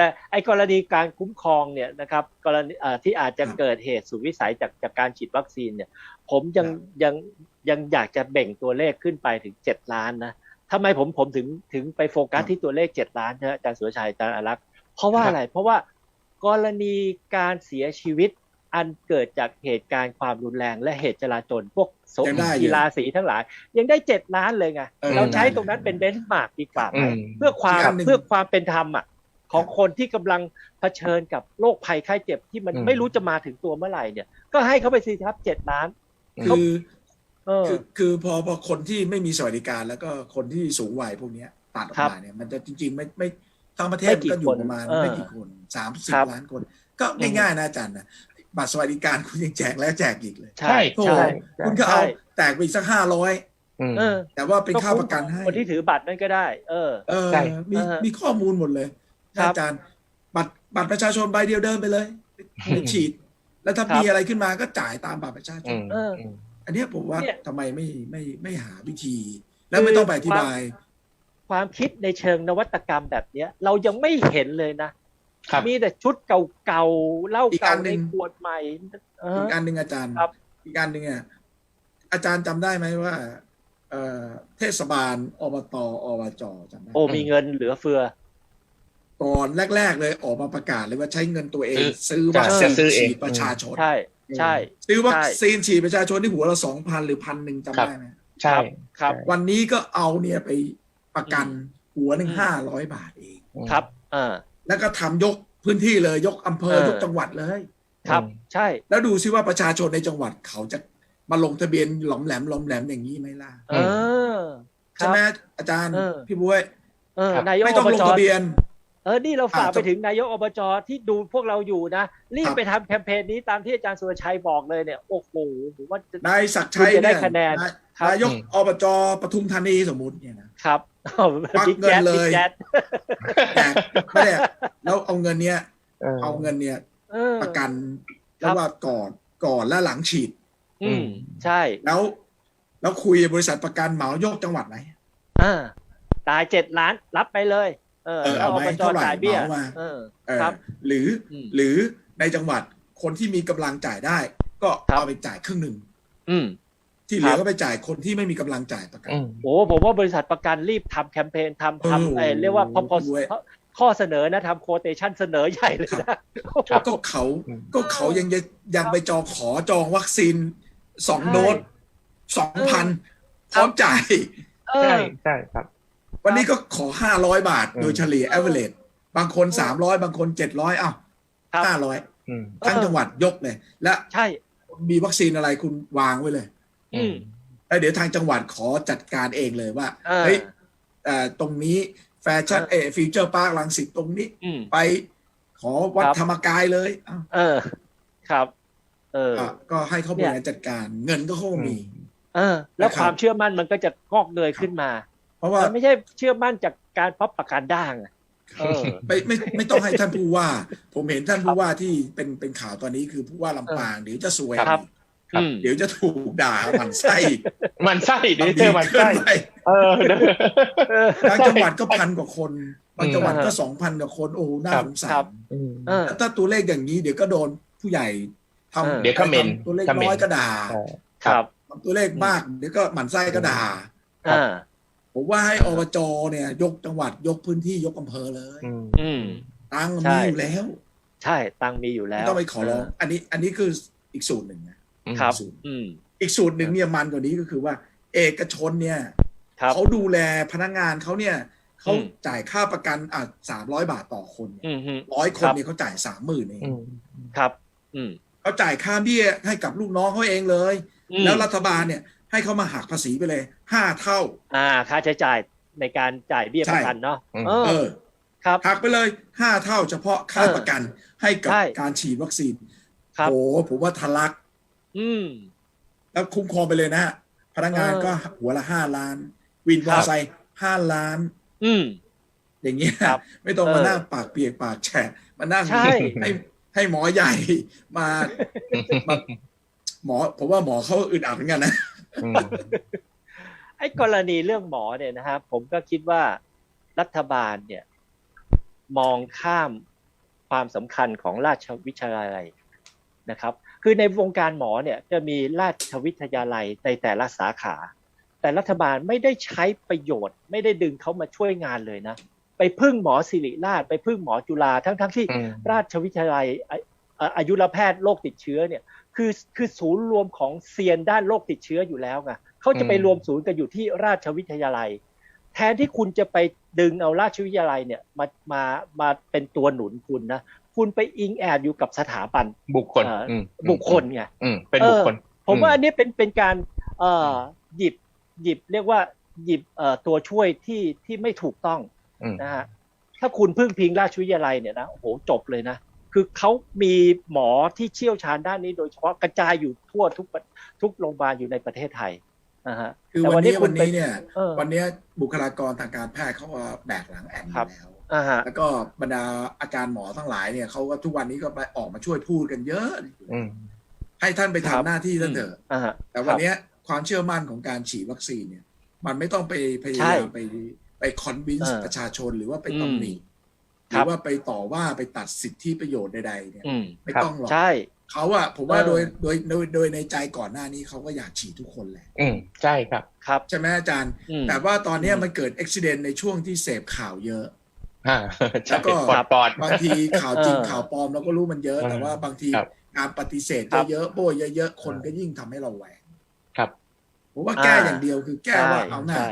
แต่ไอ้กรณีการคุ้มครองเนี่ยนะครับกรณีเอ่อที่อาจจะเกิดเหตุสุดวิสัยจากจากการฉีดวัคซีนเนี่ย ผมยังครับยังยังอยากจะเบ่งตัวเลขขึ้นไปถึงเจ็ดล้านนะทำไมผมผมถึงถึงไปโฟกัสที่ตัวเลขเจ็ดล้านนะอาจารย์สุรชัยอาจารย์อารักษ์เพราะว่าอะไร เพราะว่ากรณีการเสียชีวิตอันเกิดจากเหตุการณ์ความรุนแรงและเหตุจลาจลพวกสงยังได้อยู่กีฬาสีทั้งหลาย ยังได้เจ็ดล้านเลยไงเออเราใช้ตรงนั้นเป็นเบนช์มาร์กดีกว่าไหมอืมเพื่อความอีกอันหนึ่งเพื่อความเป็นธรรมอะ ของคนที่กำลังเผชิญกับโรคภัยไข้เจ็บที่มันอืมไม่รู้จะมาถึงตัวเมื่อไหร่เนี่ย ก็ให้เขาไปสิครับเจ็ดล้านคือเออคือคือพอพอคนที่ไม่มีสวัสดิการ แล้วก็คนที่สูงวัยพวกเนี้ยตัดออกครับมาเนี่ย มันจะจริง ๆ ไม่ไม่ทั้งประเทไม่ศกี่ก็อคยู่นประมาณเออไม่กี่คนสามสิบครับล้านคน ก็ง่ายๆนะอาจารย์นะบัตรสวัสดิการคุณยังแจกแล้วแจกอีกเลย ใช่โอ้ใช่คุณก็เอาใช่แตกไปอีกสักห้าร้อยอืมเออแต่ว่าเป็นค่าประกันให้คนที่ถือบัตรนั่นก็ได้ เออ เออใช่มีเออมีข้อมูลหมดเลย ครับ อาจารย์ บัตรบัตรประชาชนใบเดียวเดินไปเลยไปฉีด แล้วถ้าครับ มีอะไรขึ้นมาก็จ่ายตามบัตรประชาชอืน มเออ อืม อันเนี้ยผมว่าเนี่ยทำไมไม่ไม่ไม่หาวิธี แล้วไม่ต้องไปอธิบาย ความคิดในเชิงนวัตกรรมแบบเนี้ย เรายังไม่เห็นเลยนะ ครับ มีแต่ชุดเก่าๆเหล้าอีกอัเก่านหนึ่ในง ขวดใหม่เออ อีกอันหนึ่งอาจารย์ ครับ อีกอันหนึ่งอะอาจารย์จำได้ไหมว่า เอ่อเทศบาลอบตอบจจำได้ไหมโอ้มีเงินเหลือเฟือ ก่อนแรก ๆ เลยออกมาประกาศเลยว่าใช้เงินตัวเองซื้อซื้อวัคซีนจะซื้อเองฉีดประชาชนใช่ใช่ซื้อวัคใช่ซีนฉีดประชาชนที่หัวละสองพันหรือพันหนึ่งจำได้ไหมใช่ครับ วันนี้ก็เอาเนี่ยไปประกันหัวหนึ่งห้าร้อยบาทเองครับเออแล้วก็ทำยกพื้นที่เลยยกอำเภอเออยกจังหวัดเลย ครับ ใช่ แล้วดูซิว่าประชาชนในจังหวัดเขาจะมาลงทะเบียนหลอมแหลมหลอมแหลมอย่างนี้ไหมล่ะเออคใช่รับไหมอาจารย์เออพี่บุ้ยเออนายกไม่อต้องบลงจทะเบียน เออ นี่เราฝากอ่าไปถึงนายกอบจที่ดูพวกเราอยู่นะ รีบครับไปทำแคมเปญนี้ตามที่อาจารย์สุรชัยบอกเลยเนี่ย โอ้โหผมว่าจะนายศักดิ์ชัยคุณจะได้เนี่ยคะแนนนายครับนายกอืมอบจปทุมธานีสมมุติเนี่ยนะครับควักบิ๊กเงินแจ๊ดเลยบิ๊กแจ๊ดแจกไม่ได้แล้วเอาเงินเนี้ยเออเอาเงินเนี่ยเออประกันครัแล้บวว่าก่อนก่อนและหลังฉีด อืมใช่ แล้ว แล้วคุยกับบริษัทประกันเหมายกจังหวัดไหนอ่าตายเจ็ดล้านรับไปเลย เออเออแล้วเอาอไหมบจเท่าไหร่จ่ายเบี้ยเหมามาเออเออครับ หรืออมหรือในจังหวัดคนที่มีกำลังจ่ายได้ ก็ครับเอาไปจ่ายครึ่งหนึ่งอืมที่เหลืครัอบก็ไปจ่ายคนที่ไม่มีกำลังจ่ายประกันอืมโอ้ผมว่าบริษัทประกันรีบทำแคมเปญทำเออทำเอ่อเรียกว่าพอพอด้วยข้อเสนอนะทำโคเตชันเสนอใหญ่เลยนะก็เขาอืมก็เขายังจะยังไปจองขอจองวัคซีนสองใช่โดสสองพันพร้อมจ่ายเอใช่อใช่ครับ วันนี้ก็ขอห้าร้อยบาทอืมโดยเฉลี่ย average บางคนสามร้อยบางคนเจ็ดร้อยอ้าวครับห้าร้อยอืมทั้งจังหวัดยกเลย และใช่มีวัคซีนอะไรคุณวางไว้เลยอืมแล้วเดี๋ยวทางจังหวัดขอจัดการเองเลยว่าเออเฮ้ยเอ่อตรงนี้แฟชั่นเอเออฟิวเจอร์พาร์คลังสิตตรงนี้อืมไปขอวัดครับธรรมกายเลยอ้าวเออ ครับ เออก็ก็ให้เขาบริหารจัดการ เงินก็เขาก็มี เออ แล้วนะครับความเชื่อมั่นมันก็จะงอกเงยขึ้นมา เพราะว่ามันไม่ใช่เชื่อมั่นจากการพับประกันด่างอะเออไม่ไม่ไม่ต้องให้ท่านผู้ว่า ผมเห็นท่านผู้ว่าที่เป็นเป็นข่าวตอนนี้คือผู้ว่าลำปางเดี๋ยวจะซวยครับครับอืมเดี๋ยวจะถูกด่าหมันไส้ มันไส้ดิทำเจอมันเกิไส้นไปเออเนอะเออบางจังหวัดก็พันกว่าคนบางจังหวัดอืมก็สองพันกว่าคนโอ้โหน่าครับสงสาครัรบอืมเออถ้าตัวเลขอย่างนี้เดี๋ยวก็โดนผู้ใหญ่ทเออำเดี๋ยวคอมเมนต์ตัวเลขคอมเมนต์น้อยก็ด่าใช่ครับ ตัวเลขมากเดี๋ยวก็หมั่นไส้ก็ด่าครับอ่า ผมว่าให้อบจเนี่ย ยกจังหวัดยกพื้นที่ยกอำเภอเลยอืม อืม ตังค์ใช่มีอยู่แล้วใช่ตังค์มีอยู่แล้ไม่วต้องไปขอร้อง อันนี้อันนี้คืออีกสูตรหนึ่งนะครับ สูตรอืม อีกสูตรหนึ่งเนี่ยมันกว่านี้ก็คือว่า เอกชนเนี่ยครับ เขาดูแลพนักงานเขาเนี่ยเขาอืม จ่ายค่าประกันอะสามร้อยบาทต่อคนอืมฮึ ร้อยคนครับ เนี่ยเขาจ่ายสามหมื่นเองอืม ครับ อืมเขาจ่ายค่าเบี้ยให้กับลูกน้องเขาเองเลย อืมแล้วรัฐบาลเนี่ย ให้เขามาหักภาษีไปเลยห้าเท่า อ่า ค่าใช้จ่ายในการจ่ายเบี้ยประกันเนาะใช่เอเออ อครับ หักไปเลยห้าเท่าเฉพาะค่าเออประกันให้กับใช่การฉีดวัคซีนครับ โอ้ผมว่าทะลักอืม แล้วคุ้มครองไปเลยนะฮะพนักงานเออก็หัวละห้าล้าน วินมครัอบไซค์ห้าล้าน อืม อย่างเงี้ยครับไม่ต้องเออมานั่งปากเปียกปากแฉะมานั่งใช่ให้ให้หมอใหญ่มามา หมอผมว่าหมอเขาอึดอัดเหมือนกันนะ อืม ไอ้กรณีเรื่องหมอเนี่ยนะครับ ผมก็คิดว่ารัฐบาลเนี่ย มองข้ามความสำคัญของราชวิทยาลัยนะครับ คือในวงการหมอเนี่ยจะมีราชวิทยาลัยในแต่ละสาขา แต่รัฐบาลไม่ได้ใช้ประโยชน์ ไม่ได้ดึงเขามาช่วยงานเลยนะ ไปพึ่งหมอศิริราช ไปพึ่งหมอจุฬาทั้งทั้งๆที่ อืม ราชวิทยาลัยอะอะอายุรแพทย์โรคติดเชื้อเนี่ย คือคือศูนย์รวมของเซียนด้านโรคติดเชื้ออยู่แล้วไงเขาจะไปอืมรวมศูนย์กันอยู่ที่ราชวิทยาลัย แทนที่คุณจะไปดึงเอาราชวิทยาลัยเนี่ยมามามาเป็นตัวหนุนคุณนะคุณไปอิงแอบอยู่กับสถาบันบุคคลเอ่ออืมบุคคลไงอืมเป็นบุคคลผมว่าอืมอันนี้เป็นเป็นการเอ่อหยิบหยิบเรียกว่าหยิบเอ่อตัวช่วยที่ที่ไม่ถูกต้องอืมนะฮะถ้าคุณพึ่งพิงราชวิทยาลัยเนี่ยนะโอ้โหจบเลยนะ คือเขามีหมอที่เชี่ยวชาญด้านนี้โดยเฉพาะกระจายอยู่ทั่วทุกประทุกโรงพยาบาลอยู่ในประเทศไทยนะฮะคือแต่วันนี้คุวัณนไปนี้เนี่ยเออวันนี้บุคลากรทางการแพทย์เขาว่าแบกหลังแอนอครัยู่บแล้วอ่าฮะแล้วก็บรรดาอาจารย์หมอทั้งหลายเนี่ยเขาก็ทุกวันนี้ก็ไปออกมาช่วยพูดกันเยอะอืมให้ท่านไปครัทำบหน้าที่ท่านเถอะอ่าฮะแต่วันเนี้ยความเชื่อมั่นของการฉีดวัคซีนเนี่ย มันไม่ต้องไปพยายามไปไปคอนวินเอส์อประชาชนหรือว่าไปอืมตำหนิ หครัรืบอว่าไปต่อว่าไปตัดสิทธิประโยชน์ใดๆเนี่ยอืมไม่ครับต้องหรอกใช่เขาอะผมว่าเออโดยโดยโดยโดยในใจก่อนหน้านี้เขาก็อยากฉีดทุกคนแหละอืมใช่ครับครับใช่ไหมอาจารย์อืมแต่ว่าตอนเนี้ยอืมมันเกิดอุบิเหตุในช่วงที่เสพข่าวเยอะอ่าแล้ใช่วก็ปอดปอดบางทีข่าวจริงเออข่าวปลอมเราก็รู้มันเยอะเออแต่ว่าบางทีครับการปฏิเสธครับเยอะๆโบยเยอะๆคนก็ยิ่งทำให้เราแหวงครับผมว่าแก้อ่าอย่างเดียวคือแก้ว่าใช่เอาหน้าใช่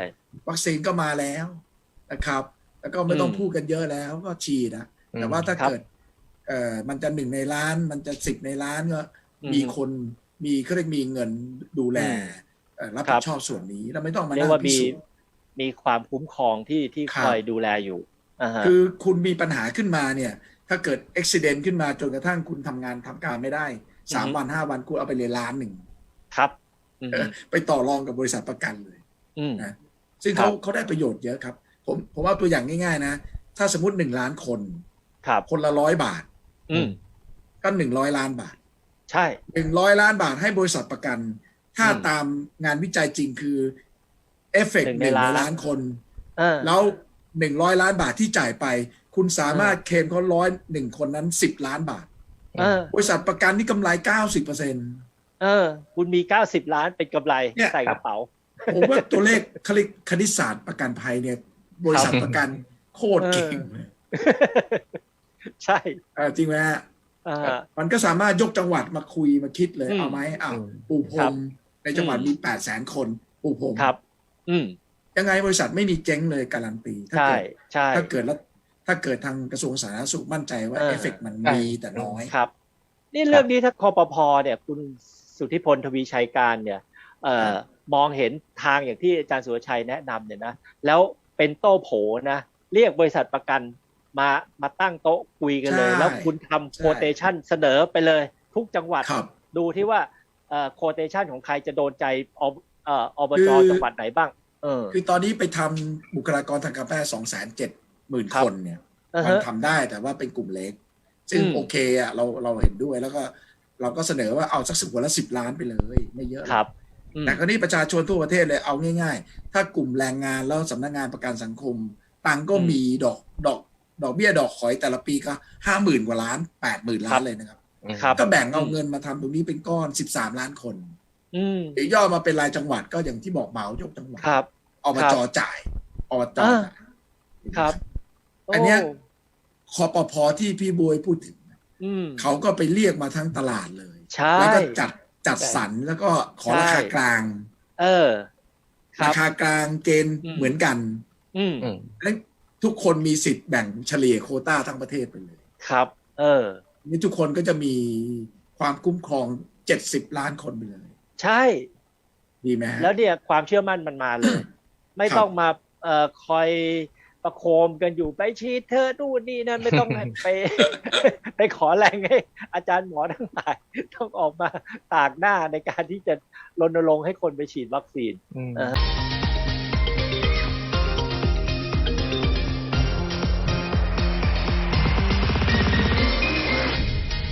วัคซีนก็มาแล้วนะครับ แล้วก็ไม่ต้องอืมพูดกันเยอะแล้วก็ฉีดนะแต่ว่าถ้าครับเกิด เอ่อมันจะหนึ่งในล้าน มันจะสิบในล้านก็อืมมีคนมีเขาเรียกมีเงินดูแลอืมเอ่อรับครัผิบดชอบส่วนนี้เราไม่ต้องมาเรียนั่กงว่าพิมีสูจน์มีความคุ้มครองที่ที่ครัคบอยดูแลอยู่อ่าฮะคือคุณมีปัญหาขึ้นมาเนี่ย ถ้าเกิดอุบิเหตุขึ้นมาจนกระทั่งคุณทำงานทำการไม่ได้สามอือฮึวันห้าวันคุณเอาไปเลยล้านหนึ่งครับอืมเออไปต่อรองกับบริษัทประกันเลยอืมนะซึ่งครัเขาบเขาได้ประโยชน์เยอะครับ ผมผมว่าตัวอย่างง่าย ๆ นะ ถ้าสมมติหนึ่งล้านคนครับ คนละร้อยบาท อืม ก็หนึ่งร้อยล้านบาทใช่ หนึ่งร้อยล้านบาทให้บริษัทประกัน ถ้าอืมตามงานวิจัยจริงคือเอฟเฟกหนึ่ต์งหในนึ่งในล้าน ล้านคน เออ แล้วหนึ่งร้อยล้านบาทที่จ่ายไป คุณสามารถเคลมเขาร้อยหนึ่งคนนั้นสิบล้านบาท เออ บริษัทประกันนี่กำไรเก้าสิบเปอร์เซ็นต์ เออ คุณมีเก้าสิบล้านเป็นกำไรเนี่ย ใส่กระเป๋า ผมว่าตัวเลขคณิตคณิตศาสตร์ประกันภัยเนี่ย บริษัทประกันโคตรเก่งเลยใช่เออจริงไหมฮะอ่ามันก็สามารถยกจังหวัดมาคุยมาคิดเลยอืมเอาไหมอ้าวอืมปู่พรครัมบในจังหวัดอืมมีแปดแสนคนปู่พรมครับ อืมยังไงบริษัทไม่มีเจ๊งเลยการันตีถ้าใช่เกิดใช่ถ้าเกิดแล้วถ้าเกิดทางกระทรวงสาธารณสุขมั่นใจว่าเออเอฟเฟกต์มันใช่มีแต่น้อยครับ นี่เรื่องนี้ถ้าคอปพเนี่ย คุณสุทธิพลทวีชัยการเนี่ย เอ่อมองเห็นทางอย่างที่อาจารย์สุรชัยแนะนำเนี่ยนะแล้ว เป็นโต้โผนะ เรียกบริษัทประกันมามาตั้งโต๊ะคุยกันเลยใช่แล้วคุณทำใช่โคเตชันเสนอไปเลย ทุกจังหวัดครับดูที่ว่าเอ่อโคเตชันของใครจะโดนใจอบเอ่ออบจคือจังหวัดไหนบ้างเออคือตอนนี้ไปทำบุคลากรทางการแพทย์สองแสนเจ็ดหมื่นครับคนเนี่ยอ่ามันฮะทำได้แต่ว่าเป็นกลุ่มเล็ก ซึ่งอืมโอเคอะเราเราเห็นด้วยแล้วก็เราก็เสนอว่าเอาสักสิบคนละสิบล้านไปเลย ไม่เยอะหรอกครับอืม แต่คราวนี้ประชาชนทั่วประเทศเลยเอาง่าย ๆ ถ้ากลุ่มแรงงานแล้วสำนักงานประกันสังคม ตังค์ก็อืมมีดอกดอกดอกเบี้ยดอกขอยแต่ละปีก็ห้าหมื่นกว่าล้านแปดหมื่นล้าครันบเลยนะครับครับ ก็แบ่งเอาเงินมาทำตรงนี้เป็นก้อนสิบสามล้านคนอืมเดี๋ยวย่อมาเป็นรายจังหวัดก็อย่างที่บอกเหมายกจังหวัดครับอบครับจจ่ายอบจอ่าจ่ายครับ อันเนี้ยโคอปพที่พี่บวยพูดถึงอืมเขาก็ไปเรียกมาทั้งตลาดเลยใช่แล้วก็จัด จัดสรรแล้วก็ขอราคากลาง เออ ครัราบ คากลางเกณฑ์อืม เหมือนกันอืมอืมและทุกคนมีสิทธิ์แบ่งเฉลี่ยโควต้าทั้งประเทศไปเลยครับ เออ นี่ทุกคนก็จะมีความคุ้มครองเจ็ดสิบล้านคนไปเลยใช่ ดีไหมฮะ แล้วเนี่ยความเชื่อมั่นมันมาเลย ไม่ครับต้องมาเอ่อคอย ประโคมกันอยู่ไปฉีดเธอะนู่นนี่นั่นไม่ต้องไป ไปขอแรงให้ อาจารย์หมอทั้งหลายต้องออกมาตากหน้าในการที่จะรณรงค์ให้คนไปฉีดวัคซีนอืมเออ